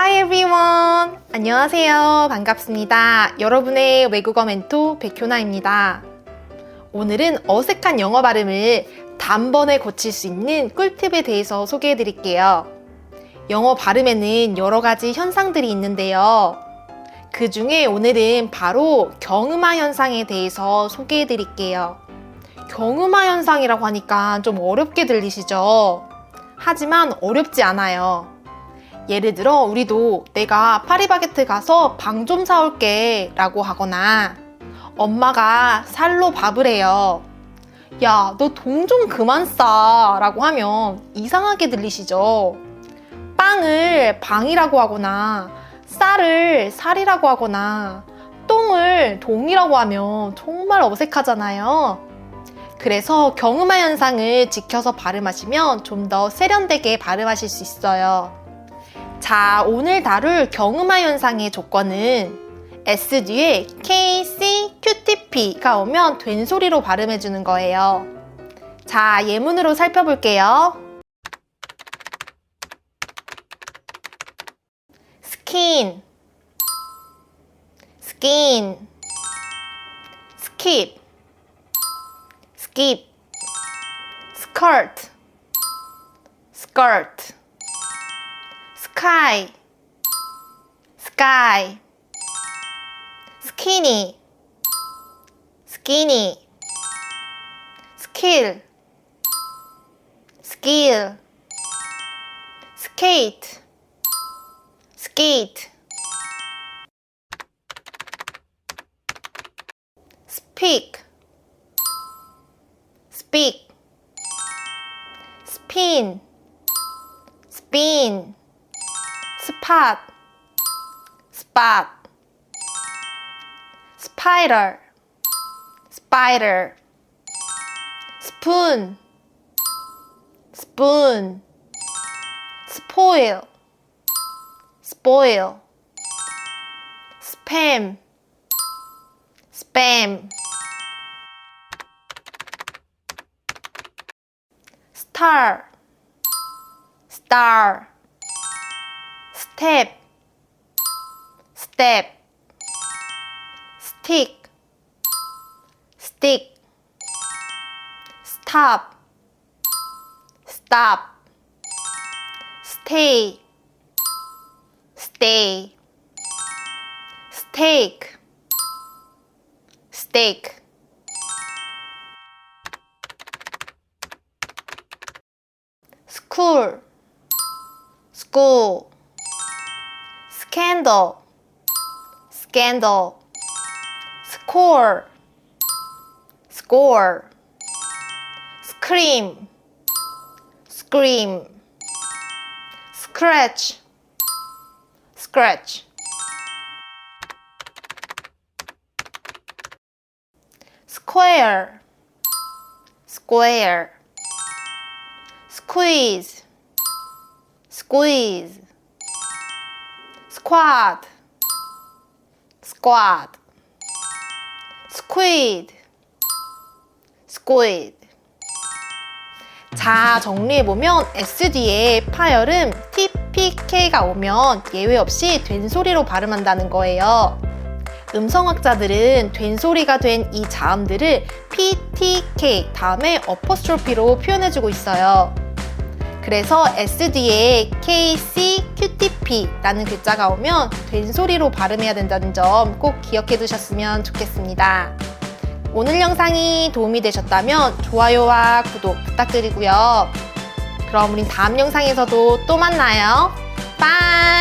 Hi everyone! 안녕하세요. 반갑습니다. 여러분의 외국어 멘토 백효나입니다. 오늘은 어색한 영어 발음을 단번에 고칠 수 있는 꿀팁에 대해서 소개해 드릴게요. 영어 발음에는 여러 가지 현상들이 있는데요. 그 중에 오늘은 바로 경음화 현상에 대해서 소개해 드릴게요. 경음화 현상이라고 하니까 좀 어렵게 들리시죠? 하지만 어렵지 않아요. 예를 들어 우리도 내가 파리바게트 가서 방 좀 사올게 라고 하거나 엄마가 살로 밥을 해요. 야, 너 돈 좀 그만 싸 라고 하면 이상하게 들리시죠? 빵을 방이라고 하거나 쌀을 살이라고 하거나 똥을 동이라고 하면 정말 어색하잖아요. 그래서 경음화 현상을 지켜서 발음하시면 좀 더 세련되게 발음하실 수 있어요. 자, 오늘 다룰 경음화 현상의 조건은 S 뒤에 K, C, QTP가 오면 된 소리로 발음해 주는 거예요. 자, 예문으로 살펴볼게요. skin, skin, skip, skip, skirt, skirt, sky, sky, skinny, skinny, skill, skill, skate, skate, speak, speak, spin, spin, spot, spot. Spider, spider. Spoon, spoon. Spoil, spoil. Spam, spam. Star, star. 스텝 스텝 스틱 스틱 스탑 스탑 스테이 스테이 스테이크 스테이크 스쿨 스쿨 scandal, scandal, score, score, scream, scream, scratch, scratch. square, square, squeeze, squeeze, squad, squad, squid. 자, 정리해보면 S 뒤에 파열음 TPK가 오면 예외 없이 된 소리로 발음한다는 거예요. 음성학자들은 된 소리가 된 이 자음들을 PTK 다음에 어퍼스트로피로 표현해주고 있어요. 그래서 S 뒤에 KC, QTP라는 글자가 오면 된 소리로 발음해야 된다는 점 꼭 기억해 두셨으면 좋겠습니다. 오늘 영상이 도움이 되셨다면 좋아요와 구독 부탁드리고요. 그럼 우린 다음 영상에서도 또 만나요. 빠이!